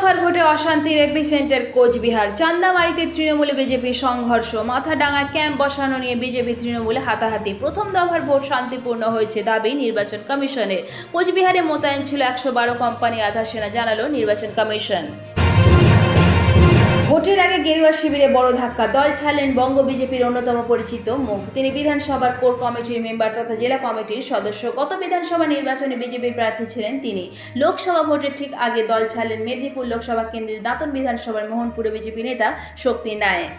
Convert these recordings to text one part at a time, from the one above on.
দফার ভোটে অশান্তির এপিসেন্টার কোচবিহার। চান্দামারিতে তৃণমূলে বিজেপির সংঘর্ষ। মাথাডাঙ্গা ক্যাম্প বসানো নিয়ে বিজেপি তৃণমূলে হাতাহাতি। প্রথম দফার ভোট শান্তিপূর্ণ হয়েছে দাবি নির্বাচন কমিশনের। কোচবিহারে মোতায়েন ছিল একশো বারো কোম্পানি আধা সেনা জানালো নির্বাচন কমিশন। ভোটের আগে গেরুয়া শিবিরে বড় ধাক্কা। দল ছাড়লেন বঙ্গ বিজেপির অন্যতম পরিচিত মুখ। তিনি বিধানসভার কোর কমিটির মেম্বার তথা জেলা কমিটির সদস্য। গত বিধানসভা নির্বাচনে বিজেপির প্রার্থী ছিলেন তিনি। লোকসভা ভোটের ঠিক আগে দল ছাড়লেন মেদিনীপুর লোকসভা কেন্দ্রের দাঁতন বিধানসভার মোহনপুরে বিজেপি নেতা শক্তি নায়েক।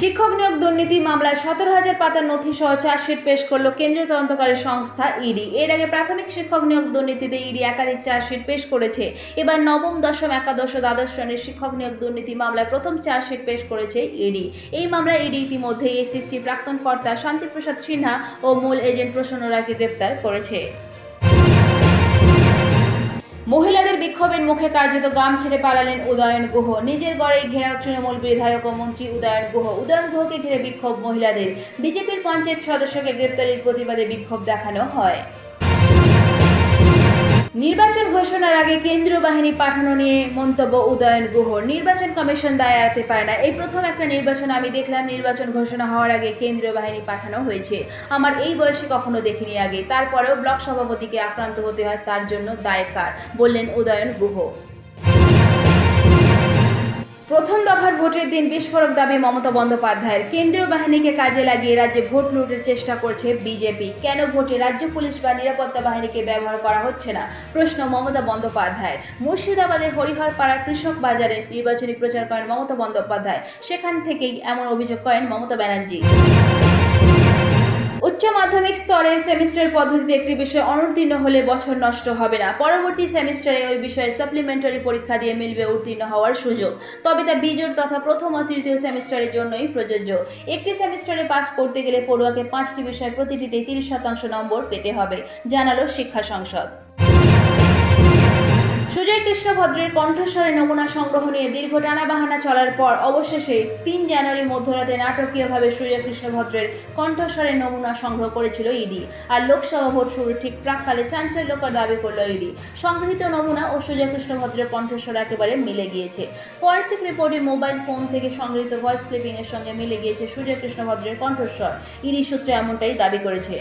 শিক্ষক নিয়োগ দুর্নীতি মামলায় সতেরো হাজার পাতার নথি সহ চার্জশিট পেশ করল কেন্দ্রীয় তদন্তকারী সংস্থা ইডি। এর আগে প্রাথমিক শিক্ষক নিয়োগ দুর্নীতিতে ইডি একাধিক চার্জশিট পেশ করেছে। এবার নবম, দশম, একাদশ ও দ্বাদশ শ্রেণির শিক্ষক নিয়োগ দুর্নীতি মামলায় প্রথম চার্জশিট পেশ করেছে ইডি। এই মামলায় ইডি ইতিমধ্যে এসিসি প্রাক্তন কর্তা শান্তিপ্রসাদ সিনহা ও মূল এজেন্ট প্রসন্ন রায়কে গ্রেপ্তার করেছে। মহিলাদের বিক্ষোভের মুখে কার্যত গ্রাম ছেড়ে পালালেন উদয়ন গুহ। নিজের গড়ে ঘেরাও তৃণমূল বিধায়ক ও মন্ত্রী উদয়ন গুহ। উদয়ন গুহকে ঘিরে বিক্ষোভ মহিলাদের। বিজেপির পঞ্চায়েত সদস্যকে গ্রেপ্তারের প্রতিবাদে বিক্ষোভ দেখানো হয়। নির্বাচন ঘোষণার আগে কেন্দ্রীয় বাহিনী পাঠানো নিয়ে মন্তব্য উদয়ন গুহর। নির্বাচন কমিশন দায় এড়াতে পারে না। এই প্রথম একটা নির্বাচন আমি দেখলাম, নির্বাচন ঘোষণা হওয়ার আগে কেন্দ্রীয় বাহিনী পাঠানো হয়েছে। আমার এই বয়সে কখনো দেখিনি আগে। তারপরেও ব্লক সভাপতিকে আক্রান্ত হতে হয়, তার জন্য দায় কার? বললেন উদয়ন গুহ। প্রথম দফার ভোটের দিন বিস্ফোরক দাবি মমতা বন্দ্যোপাধ্যায়ের। কেন্দ্রীয় বাহিনীকে কাজে লাগিয়ে রাজ্যে ভোট লুটের চেষ্টা করছে বিজেপি। কেন ভোটে রাজ্য পুলিশ বা নিরাপত্তা বাহিনীকে ব্যবহার করা হচ্ছে না? প্রশ্ন মমতা বন্দ্যোপাধ্যায়ের। মুর্শিদাবাদের হরিহর পাড়ার কৃষক বাজারে নির্বাচনী প্রচার করেন মমতা বন্দ্যোপাধ্যায়। সেখান থেকেই এমন অভিযোগ করেন মমতা ব্যানার্জি। মাধ্যমিক স্তরের সেমিস্টার পদ্ধতিতে একটি বিষয় অনুত্তীর্ণ হলে বছর নষ্ট হবে না। পরবর্তী সেমিস্টারে ওই বিষয়ে সাপ্লিমেন্টারি পরীক্ষা দিয়ে মিলবে উত্তীর্ণ হওয়ার সুযোগ। তবে তা বিজোর তথা প্রথম ও তৃতীয় সেমিস্টারের জন্যই প্রযোজ্য। একটি সেমিস্টারে পাস করতে গেলে পড়ুয়াকে পাঁচটি বিষয় প্রতিটিতে তিরিশ শতাংশ নম্বর পেতে হবে, জানালো শিক্ষা সংসদ। সুজয় কৃষ্ণ ভদ্রের কণ্ঠস্বরে নমুনা সংগ্রহ নিয়ে দীর্ঘ টানা বাহানা চলার পর অবশেষে তিন জানুয়ারি মধ্যরাতে নাটকীয়ভাবে সুজয় কৃষ্ণ ভদ্রের কণ্ঠস্বরের নমুনা সংগ্রহ করেছিল ইডি, আর লোকসভা ভোট শুরুর ঠিক প্রাককালে চাঞ্চল্যকর দাবি করল ইডি। সংগৃহীত নমুনা ও সুজয় কৃষ্ণ ভদ্রের কণ্ঠস্বর একেবারে মিলে গিয়েছে। ফরেন্সিক রিপোর্টে মোবাইল ফোন থেকে সংগৃহীত ভয়েস ক্লিপিং এর সঙ্গে মিলে গিয়েছে সুজয় কৃষ্ণ ভদ্রের কণ্ঠস্বর। ইডি সূত্রে এমনটাই দাবি করেছে।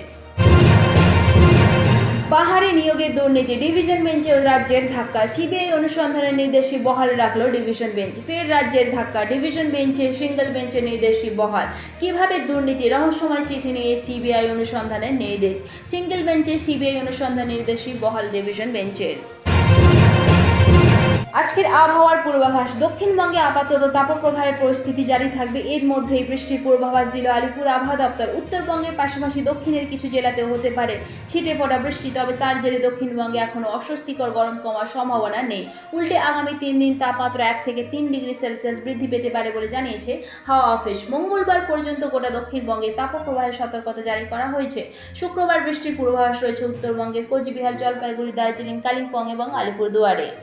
পাহাড়ি নিয়োগের দুর্নীতি, ডিভিশন বেঞ্চে রাজ্যের ধাক্কা। সিবিআই অনুসন্ধানের নির্দেশই বহাল রাখল ডিভিশন বেঞ্চ। ফের রাজ্যের ধাক্কা, ডিভিশন বেঞ্চে, সিঙ্গেল বেঞ্চের নির্দেশই বহাল। কীভাবে দুর্নীতি, রহস্যময় চিঠি নিয়ে সিবিআই অনুসন্ধানের নির্দেশ? সিঙ্গেল বেঞ্চে সিবিআই অনুসন্ধান নির্দেশই বহাল ডিভিশন বেঞ্চের। আজকের আবহাওয়ার পূর্বাভাস, দক্ষিণবঙ্গে আপাতত তাপপ্রবাহের পরিস্থিতি জারি থাকবে। এর মধ্যেই বৃষ্টির পূর্বাভাস দিল আলিপুর আবহাওয়া দপ্তর। উত্তরবঙ্গের পাশাপাশি দক্ষিণের কিছু জেলাতেও হতে পারে ছিটে ফোটা বৃষ্টি, তবে তার জেরে দক্ষিণবঙ্গে এখনও অস্বস্তিকর গরম কমার সম্ভাবনা নেই। উল্টে আগামী তিন দিন তাপমাত্রা এক থেকে তিন ডিগ্রি সেলসিয়াস বৃদ্ধি পেতে পারে বলে জানিয়েছে হাওয়া অফিস। মঙ্গলবার পর্যন্ত গোটা দক্ষিণবঙ্গে তাপপ্রবাহের সতর্কতা জারি করা হয়েছে। শুক্রবার বৃষ্টির পূর্বাভাস রয়েছে উত্তরবঙ্গের কোচবিহার, জলপাইগুড়ি, দার্জিলিং, কালিম্পং এবং আলিপুরদুয়ারে।